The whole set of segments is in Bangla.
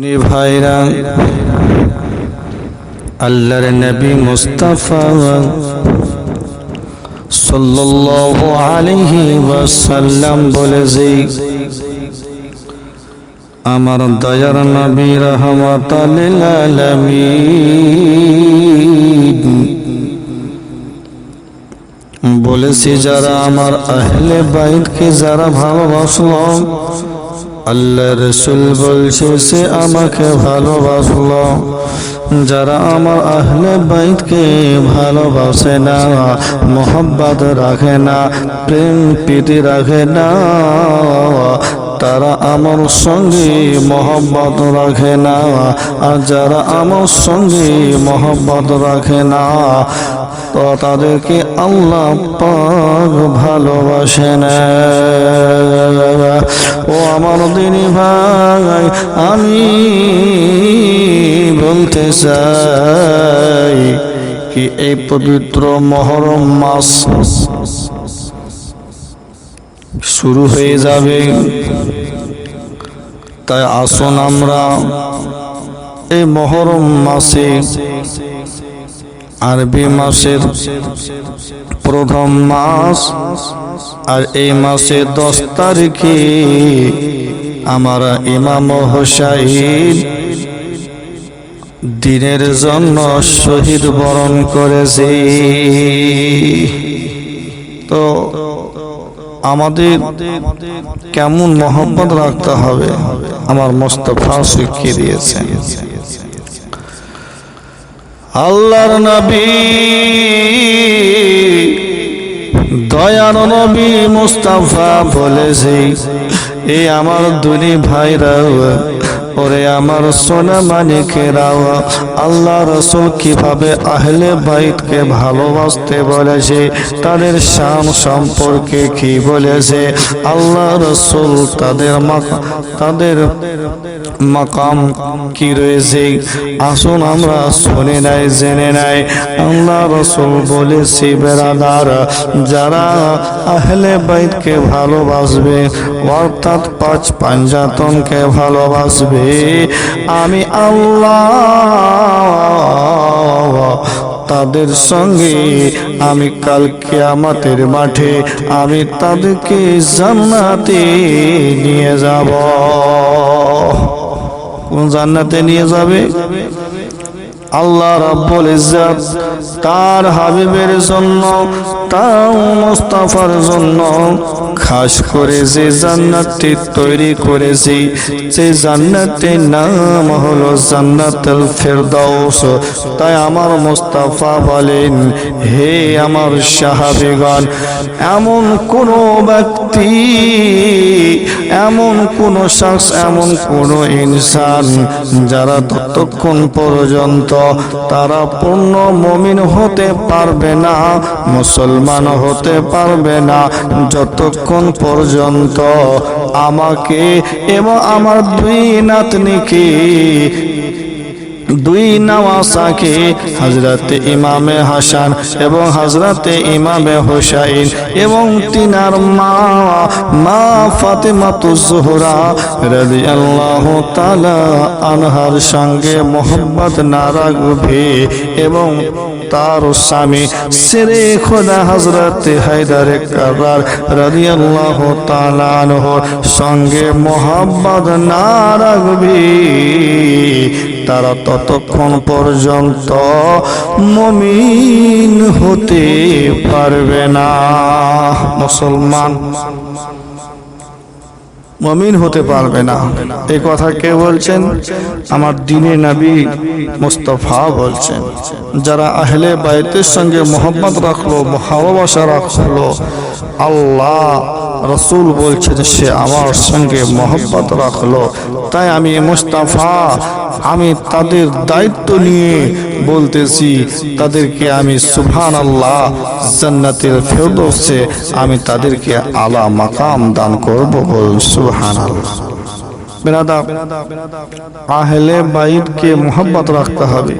তিনি ভাইরা আল্লাহর নবী মুস্তাফা সাল্লাল্লাহু আলাইহি ওয়াসাল্লাম বলে যে আমার দয়ার নবী রহমাতাল আলামিন বলেছি যারা আমার আহলে বাইতকে যারা ভালোবাসলো আল্লাহ রসুল বলছে, সে আমাকে ভালোবাসলো। যারা আমার আহলে বাইতকে ভালোবাসে না, মোহব্বত রাখে না, প্রেম প্রীতি রাখে না, তারা আমার সঙ্গে মহব্বত রাখে না, আর যারা আমার সঙ্গে মহব্বত রাখে না, তো তাদেরকে আল্লাহ পাক ভালোবাসে না। আমার দিনী ভাই, আমি বলতে চাই কি এই পবিত্র মহরম মাস শুরু হয়ে যাবে। তাই আসুন আমরা এই মহরম মাসে আরবি মাসের প্রথম মাস আর এই মাসে দশ তারিখে আমার ইমাম হোসাইন দিনের জন্য শহীদ বরণ করেছি। তো আমাদের কেমন মহব্বত রাখতে হবে? আমার মোস্তফা শিখিয়ে দিয়েছেন। আল্লাহর নবী দয়ার নবী মুস্তাফা বলেছে এই আমার দুনি ভাইরা ওরে আমার সোনা মানিকেরাও আল্লাহ রসুল কীভাবে আহলে বাইতকে ভালোবাসতে বলেছে, তাদের শাম সম্পর্কে কি বলেছে? আল্লাহ রসুল তাদের তাদের মাকাম কি রয়েছে? আসুন আমরা শুনে নাই, জেনে নাই। আল্লাহ রসুল বলেছি বেড়াদার যারা আহলে বাইতকে ভালোবাসবে, অর্থাৎ পাঁচ পাঞ্জাতনকে ভালোবাসবে আমি আল্লাহ তাদের সঙ্গে, আমি কালকে আমাদের মাঠে, আমি তাদেরকে জান্নাতে নিয়ে যাব। কোন জান্নাতে নিয়ে যাবে? আল্লাহ রাব্বুল ইজ্জত তার হাবিবের জন্য তার মুস্তাফার জন্য। খাস করে যে জান্নাতটি তৈরি করেছি, যে জান্নাতের নাম হলো জান্নাতুল ফেরদাউস। তাই আমার মুস্তাফা বলেন, হে আমার সাহাবীগণ, এমন কোন ব্যক্তি, এমন কোন শখস, এমন কোন ইনসান, যারা ততক্ষণ পর্যন্ত তারা পূর্ণ মমিন হতে পারবে না। মুসলমান হতে পারবে না যতক্ষণ পর্যন্ত আমাকে এবং আমার দুই নাতনিকে দুই নওয়াসাকে হজরতে ইমামে হাসান এবং হজরতে ইমামে হোসাইন এবং তিনার মা মা ফাতেমাতু জোহরা রাদিয়াল্লাহু তাআলা আনহার সঙ্গে মোহাম্মদ না রাখবে এবং তার স্বামী সেরে খোদা হজরত হায়দারে কারার রাদিয়াল্লাহু তাআলা আনহর সঙ্গে মোহাম্মদ না রাখবে তারা ততক্ষণ পর্যন্ত মমিন হতে পারবে না। মুসলমান মমিন হতে পারবে না। এই কথা কে বলছেন? আমার দিনে নবী মুস্তফা বলছেন। যারা আহলে বাইতের সঙ্গে মোহাম্মত রাখল ভালোবাসা রাখল, আল্লাহ রসুল বলছেন সে আমার সঙ্গে মহব্বত রাখল। তাই আমি মুস্তাফা, আমি তাদের দায়িত্ব নিয়ে বলতেছি, তাদেরকে আমি সুবহান আল্লাহ জান্নাতের ফেরদৌসে আমি তাদেরকে আলা মাকাম দান করব বলুন সুবহান আল্লাহ বেরাদা আহলে বাইতকে মোহাম্মত রাখতে হবে।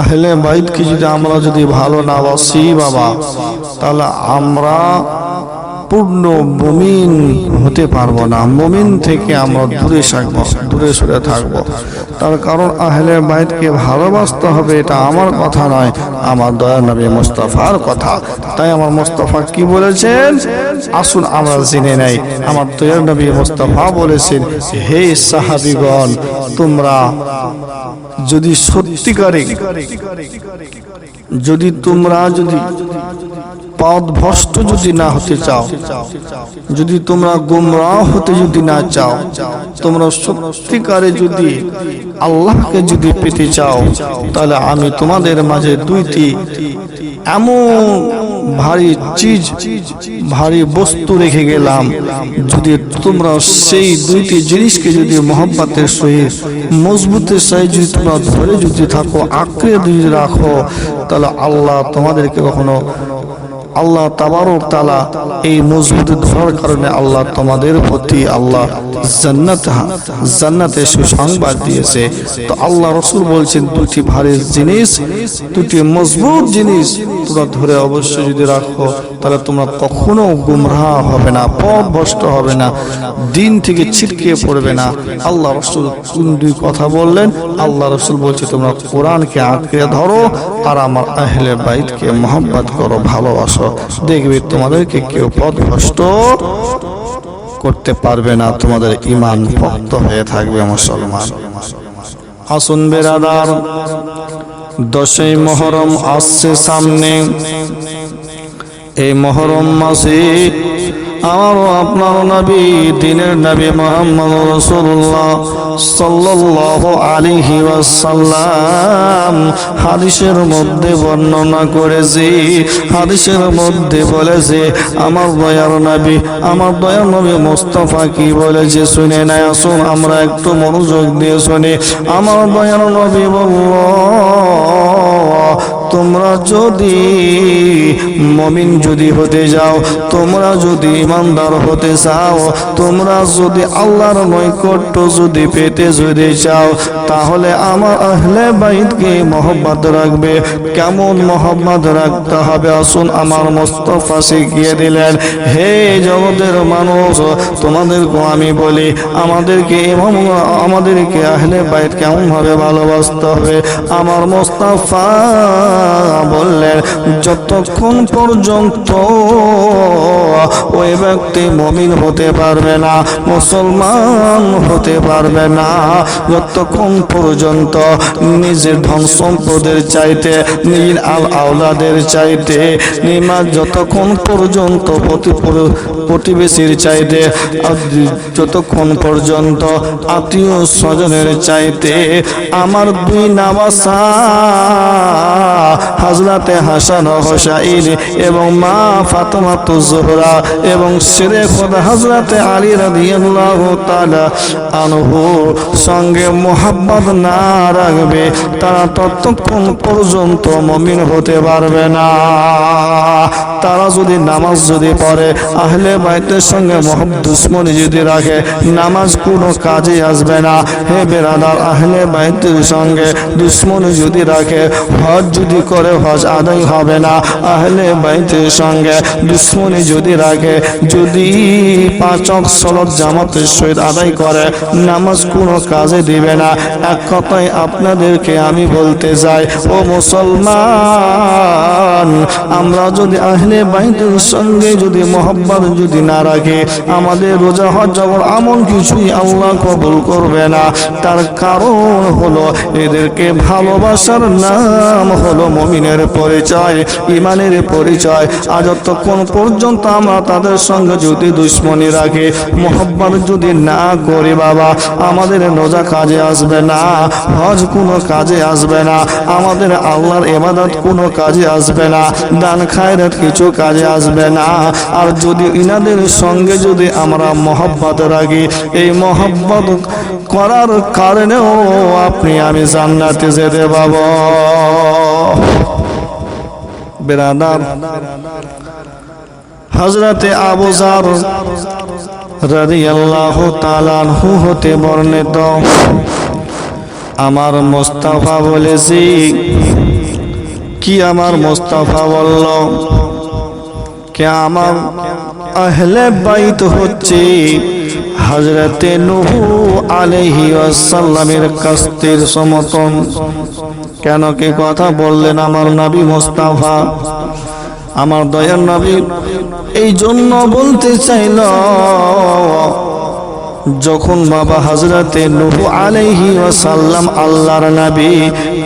আহলে বাইতকে যদি আমরা যদি ভালো না বাসি বাবা, তাহলে আমরা পূর্ণ মমিন হতে পারব না। মমিন থেকে আমরা দূরে থাকব, দূরে সরে থাকব। তার কারণ আহলে বাইতকে ভালোবাসতে হবে, এটা আমার কথা নয়, আমার দয়া নবী মোস্তফার কথা। তাই আমার মোস্তফা কি বলেছেন? আসুন আমরা জেনে নেই, আমার দয়া নবী মোস্তফা বলেছেন, হে সাহাবিগণ, তোমরা যদি সত্যিকারে, যদি তোমরা যদি পথভ্রষ্ট যদি না হতে চাও, যদি তোমরা গুমরাহ হতে যদি না চাও, তোমরা সত্যিকারে যদি আল্লাহকে যদি পেতে চাও, তাহলে আমি তোমাদের মাঝে দুইটি এমন ভারী চিজ, ভারী বস্তু রেখে গেলাম। যদি তোমরা সেই দুইটি জিনিসকে যদি মোহাম্মতের সহিত, মজবুতের সহিত যদি তোমরা ধরে যদি থাকো, আঁকড়ে যদি রাখো, তাহলে আল্লাহ তোমাদেরকে কখনো আল্লাহ তাবারক তালা এই মজবুত ধরার কারণে আল্লাহ তোমাদের প্রতি আল্লাহ জান্নাত জান্নাতে সুসংবাদ দিয়েছে। তো আল্লাহ রসুল বলছেন, দুটি ভারী জিনিস, দুটি মজবুত জিনিস তোমরা ধরে অবশ্যই যদি রাখো, তাহলে তোমরা কখনো গুমরাহ হবে না, পথ ভ্রষ্ট হবে না, দিন থেকে ছিটকে পড়বে না। আল্লাহ রসুল দুই কথা বললেন। আল্লাহ রসুল বলছে, তোমরা কোরআনকে আঁকড়ে ধরো আর আমার আহলে বাইতকে মোহাম্মত করো, ভালোবাসো। দেখবে তোমাদেরকে কেউ পথ ভ্রষ্ট করতে পারবে না, তোমাদের ইমান ভক্ত হয়ে থাকবে মুসলমান। আসুন বেরাদার দশই মহরম আসছে সামনে। এই মহরম মাসে আমারও আপনার নবী, দিনের নবী মোহাম্মদ রসুল্লাহ সাল্লাল্লাহু আলাইহি ওয়াসাল্লাম হাদিসের মধ্যে বর্ণনা করেছে। হাদিসের মধ্যে বলেছে, আমার দয়ার নবী, আমার দয়ার নবী মোস্তফা কি বলেছে শুনে নাই আসুন আমরা একটু মনোযোগ দিয়ে শুনি। আমার দয়ার নবী বলল তোমরা যদি মমিন যদি হতে যাও, তোমরা যদি ইমানদার হতে চাও, তোমরা যদি আল্লাহর নৈকট্য যদি পেতে যদি চাও, তাহলে আমার আহলে বাইদকে মহব্বত রাখবে। কেমন মহব্বত রাখতে হবে? আসুন আমার মোস্তফা শিখিয়ে দিলেন। হে জগতের মানুষ তোমাদেরকে আমি বলি, আমাদেরকে আমাদেরকে আহলে বাইত কেমনভাবে ভালোবাসতে হবে? আমার মোস্তফা বললেন, যতক্ষণ পর্যন্ত ওই ব্যক্তি মমিন হতে পারবে না, মুসলমান হতে পারবে না, যতক্ষণ পর্যন্ত নিজের ধন সম্পদের চাইতে, নিজের আল আওলাদের চাইতে, নিমাজ যতক্ষণ পর্যন্ত প্রতি প্রতিবেশীর চাইতে যতক্ষণ পর্যন্ত আত্মীয় স্বজনের চাইতে, আমার দুই নামাসা হাজরাতে হাসান হোসাইন এবং মা ফাতেমা জোহরা এবং সেরে খোদা হাজরাতে আলী রাদিয়াল্লাহু তাআলা আনহু সঙ্গে মোহাব্বত না রাখবে, তারা ততক্ষণ পর্যন্ত মমিন হতে পারবে না। তারা যদি নামাজ যদি পড়ে, আহলে বাইতের সঙ্গে মহব দুশ্মনী যদি রাখে, নামাজ কোনো কাজে আসবে না। হে বেরাদার, আহলে বাইতের সঙ্গে দুশ্মনী যদি রাখে, হজ যদি করে হজ আদায় হবে না। আহলে বাইতের সঙ্গে দুশ্মনী যদি রাখে, যদি পাচক সলদ জামাতের সহিত আদায় করে, নামাজ কোনো কাজে দিবে না। এক কথায় আপনাদেরকে আমি বলতে যাই ও মুসলমান, আমরা যদি আহলে বাইতের সঙ্গে যদি মোহাব্বত যদি না রাখি, আমাদের রোজা হজ জবর এমন কিছুই আল্লাহ কবুল করবে না। তার কারণ হলো এদেরকে ভালোবাসার নাম হলো মমিনের পরিচয় ইমানের পরিচয়। আর যতক্ষণ পর্যন্ত আমরা তাদের সঙ্গে যদি দুশ্মনী রাখি, মোহাব্বত যদি না করি বাবা, আমাদের রোজা কাজে আসবে না, হজ কোনো কাজে আসবে না, আমাদের আল্লাহর এবাদত কোনো কাজে আসবে না, দান খায়রাত কিছু কাজে আসবে না। আর যদি ইনাদের সঙ্গে যদি আমরা মহব্বত রাখি, এই মহব্বত করার কারণেও আপনি আমি জান্নাতে যেতে পাব। বেরাদার হজরতে আবুজার রাদিয়াল্লাহু তাআলা হু হতে বর্ণিত, আমার মোস্তফা বলেছি, কি আমার মোস্তফা বলল? কে আমার আহলে বাইত হচ্ছে? হজরতে নুহু আলহি আসাল্লামের কাস্তের সমতন কেন কি কথা বললেন আমার নবী মোস্তাফা? আমার দয়ার নবী এই জন্য বলতে চাইল যখন বাবা হজরতে নুহু আলাইহি ওয়াসাল্লাম আল্লাহর নবী,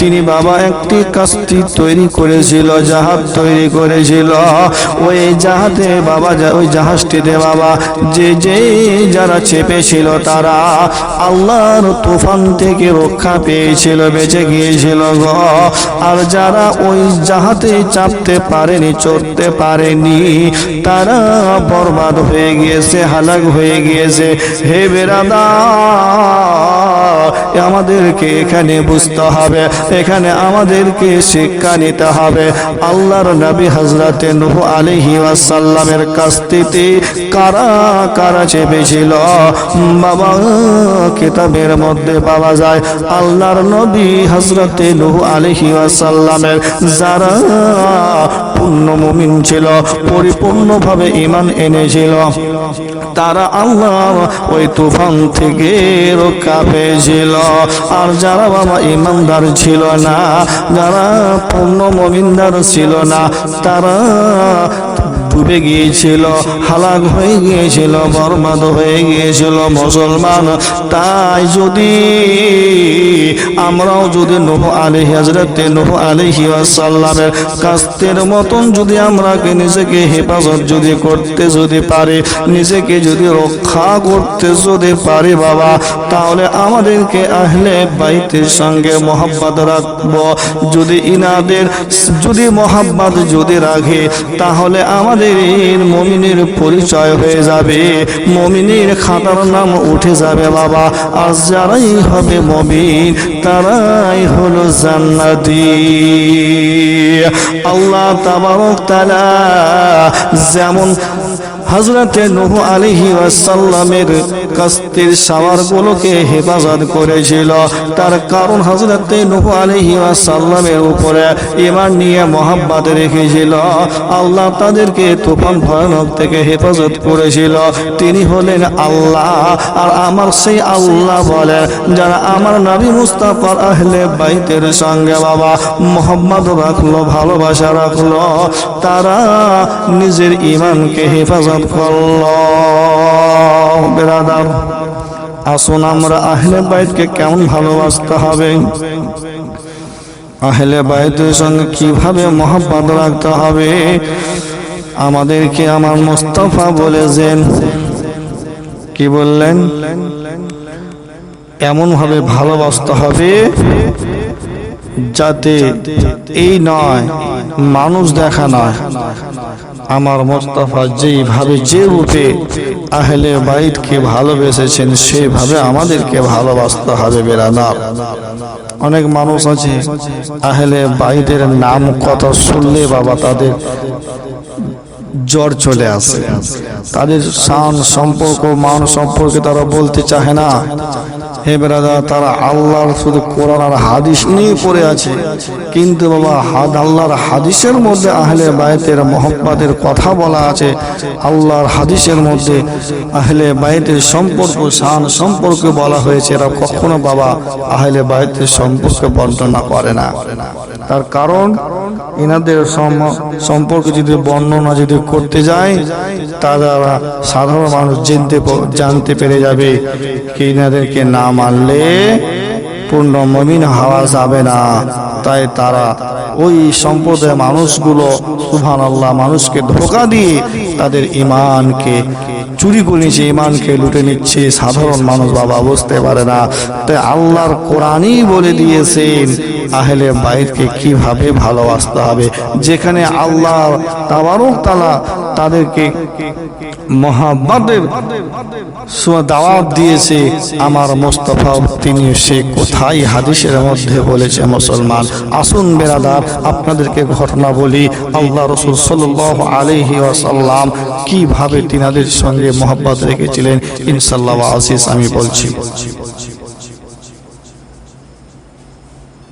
তিনি বাবা একটি কাস্তি তৈরি করেছিল, জাহাজ তৈরি করেছিল। ওই জাহাজে বাবা ওই জাহাজটিতে বাবা যে যে যারা চেপেছিল তারা আল্লাহর তুফান থেকে রক্ষা পেয়েছিল, বেঁচে গিয়েছিল গ। আর যারা ওই জাহাজে চাপতে পারেনি, চড়তে পারেনি, তারা বরবাদ হয়ে গিয়েছে, হালাক হয়ে গিয়েছে। হে আমাদেরকে এখানে বুঝতে হবে, এখানে আমাদেরকে শিক্ষা নিতে হবে। আল্লাহর নবী হজরতে নুহ আলহি ওয়াসাল্লামের কাস্তিতে কারা কারা চেপেছিল? বাবা, কিতাবের মধ্যে পাওয়া যায়, আল্লাহর নবী হজরতে নুহ আলহি ওয়াসাল্লামের যারা পূর্ণ মুমিন ছিল, পরিপূর্ণভাবে ইমান এনেছিল। তারা আল্লাহ ওই তুফান থেকে রক্ষা পেয়েছিল। আর যারা বাবা ইমানদার ছিল না, যারা পূর্ণ মমিনদার ছিল না, তারা ডুবে গিয়েছিল, হালাক হয়ে গিয়েছিল, বরবাদ হয়ে গিয়েছিল মুসলমান। তাই যদি আমরাও যদি নহ আলী হাজরতে নহ আলহি আসাল্লামের কাস্তের মতন যদি আমরা নিজেকে হেফাজত যদি করতে যদি পারি, নিজেকে যদি রক্ষা করতে যদি পারি বাবা, তাহলে আমাদেরকে আহলে বাইতের সঙ্গে মোহাব্বত রাখব। যদি ইনাদের, যদি মোহাব্বত যদি রাখে, তাহলে আমাদের মমিনের পরিচয় হয়ে যাবে। মমিনের খাতার নাম উঠে যাবে বাবা। আর যারাই হবে মমিন, তারাই হলো জান্নাতি। আল্লাহ তাবারক তালা যেমন হজরতে নূহ আলাইহি ওয়াসাল্লামের কাস্তির সাওয়ারগুলোকে হেফাজত করেছিল। তার কারণ হজরতে নূহ আলাইহি ওয়াসাল্লামের উপরে ইমান নিয়ে মোহাব্বত রেখেছিল। আল্লাহ তাদেরকে তুফান ভয়ানক থেকে হেফাজত করেছিল। তিনি হলেন আল্লাহ, আর আমার সেই আল্লাহ বলেন যারা আমার নবী মুস্তাফার আহলে বাইতের সঙ্গে বাবা মোহাম্মদ রাখল, ভালোবাসা রাখল, তারা নিজের ইমানকে হেফাজত আসুন আমরা আহলে বাইতকে কেমন ভালোবাসতে হবে? আহলে বাইতের সঙ্গে কীভাবে মোহাম্মত রাখতে হবে? আমাদেরকে আমার মোস্তফা বলেছেন। কি বললেন? এমন ভাবে ভালোবাসতে হবে যাতে এই নয়, মানুষ দেখা নয়। আমার মোস্তফা যেইভাবে যে রূপে আহলে বাইতকে ভালোবেসেছেন সেইভাবে আমাদেরকে ভালোবাসতে হবে বেরাদার অনেক মানুষ আছে, আহলে বাইদের নাম কথা শুনলে বাবা তাদের জ্বর চলে আসে। তাদের শান সম্পর্ক, মান সম্পর্কে তারা বলতে চায় না। হে বেরাদা, তারা আল্লাহর শুধু কোরআন আর হাদিস নিয়ে পড়ে আছে। কিন্তু বাবা, হাদ আল্লাহর হাদিসের মধ্যে আহলে বায়তের মোহাম্মদের কথা বলা আছে। আল্লাহর হাদিসের মধ্যে আহলে বায়তের সম্পর্ক, শান সম্পর্কে বলা হয়েছে। এরা কখনো বাবা, আহলে বায়তের সম্পর্কে বর্ণনা করে না। তার কারণ এনাদের সম- সম্পর্কে যদি বর্ণনা যদি করতে যায়, তারা সাধারণ মানুষ জানতে জানতে পেরে যাবে। কি এনাদেরকে না মানলে পূর্ণ মমিন হওয়া যাবে না। তাই তারা ওই সম্প্রদায়ের মানুষগুলো সুহান আল্লাহ মানুষকে ধোকা দিয়ে তাদের ইমানকে চুরি করে নিচ্ছে ইমানকে লুটে নিচ্ছে সাধারণ মানুষ বাবা, বুঝতে পারে না। তাই আল্লাহর কোরআনই বলে দিয়েছেন আহলে বাইরকে কীভাবে ভালোবাসতে হবে? যেখানে আল্লাহ তালা তাদেরকে মহাব্বাদের দাওয়াত দিয়েছে, আমার মোস্তফা তিনি সে কোথায় হাদিসের মধ্যে বলেছে, মুসলমান? আসুন বেরাদার, আপনাদেরকে ঘটনা বলি, আল্লাহ রসুল সাল্লাহ আলহি ওয়াসাল্লাম কীভাবে তিনাদের সঙ্গে মোহাব্বত রেখেছিলেন? ইনশাল্লাহ আজিজ, আমি বলছি।